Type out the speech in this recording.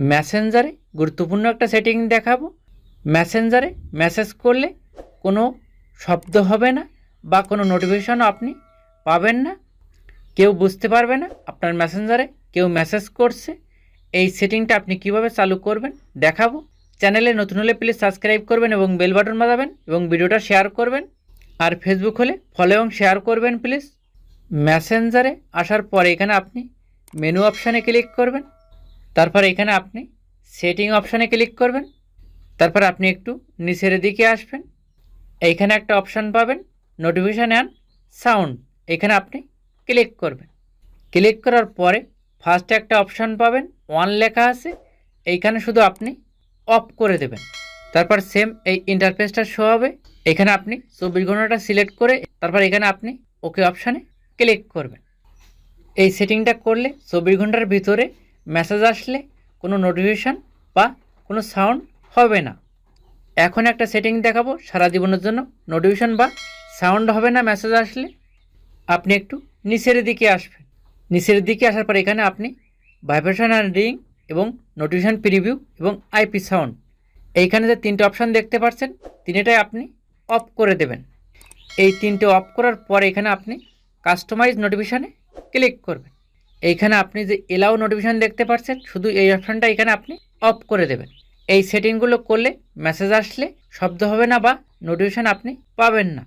মেসেঞ্জারে গুরুত্বপূর্ণ একটা সেটিং দেখাবো। মেসেঞ্জারে মেসেজ করলে কোনো শব্দ হবে না বা কোনো নোটিফিকেশনও আপনি পাবেন না, কেউ বুঝতে পারবে না, আপনার মেসেঞ্জারে কেউ মেসেজ করছে, এই সেটিংটা আপনি কীভাবে চালু করবেন দেখাবো। চ্যানেলে নতুন হলে প্লিজ সাবস্ক্রাইব করবেন এবং বেল বাটন বাজাবেন এবং ভিডিওটা শেয়ার করবেন। আর ফেসবুক হলে ফলো এবং শেয়ার করবেন প্লিজ মেসেঞ্জারে আসার পরে এখানে আপনি মেনু অপশানে ক্লিক করবেন। তারপর এখানে আপনি সেটিং অপশানে ক্লিক করবেন। তারপর আপনি একটু নিচের দিকে আসবেন। এইখানে একটা অপশান পাবেন নোটিফিকেশান অ্যান্ড সাউন্ড এখানে আপনি ক্লিক করবেন। ক্লিক করার পরে ফার্স্টে একটা অপশান পাবেন ওয়ান লেখা আছে। এইখানে শুধু আপনি অফ করে দেবেন। তারপর সেম এই ইন্টারফেসটা শো হবে। এখানে আপনি চব্বিশ ঘন্টাটা সিলেক্ট করে তারপর এখানে আপনি ওকে অপশানে ক্লিক করবেন। এই সেটিংটা করলে চব্বিশ ঘণ্টার ভিতরে মেসেজ আসলে কোনো নোটিফিকেশান বা কোনো সাউন্ড হবে না। এখন একটা সেটিং দেখাবো সারা জীবনের জন্য। নোটিফিকেশান বা সাউন্ড হবে না, মেসেজ আসলে আপনি একটু নিচের দিকে আসবেন। নিচের দিকে আসার পর এখানে আপনি ভাইব্রেশন অ্যান্ড রিং এবং নোটিফিকেশান প্রিভিউ এবং আইপি সাউন্ড। এইখানে যে তিনটে অপশান দেখতে পাচ্ছেন, তিনটাই আপনি অফ করে দেবেন। এই তিনটে অফ করার পর এখানে আপনি কাস্টমাইজ নোটিফিকেশানে ক্লিক করবেন। এইখানে আপনি যে এলাও নোটিফিকেশান দেখতে পাচ্ছেন শুধু এই অপশানটা এখানে আপনি অফ করে দেবেন। এই সেটিংগুলো করলে মেসেজ আসলে শব্দ হবে না বা নোটিফিকেশান আপনি পাবেন না।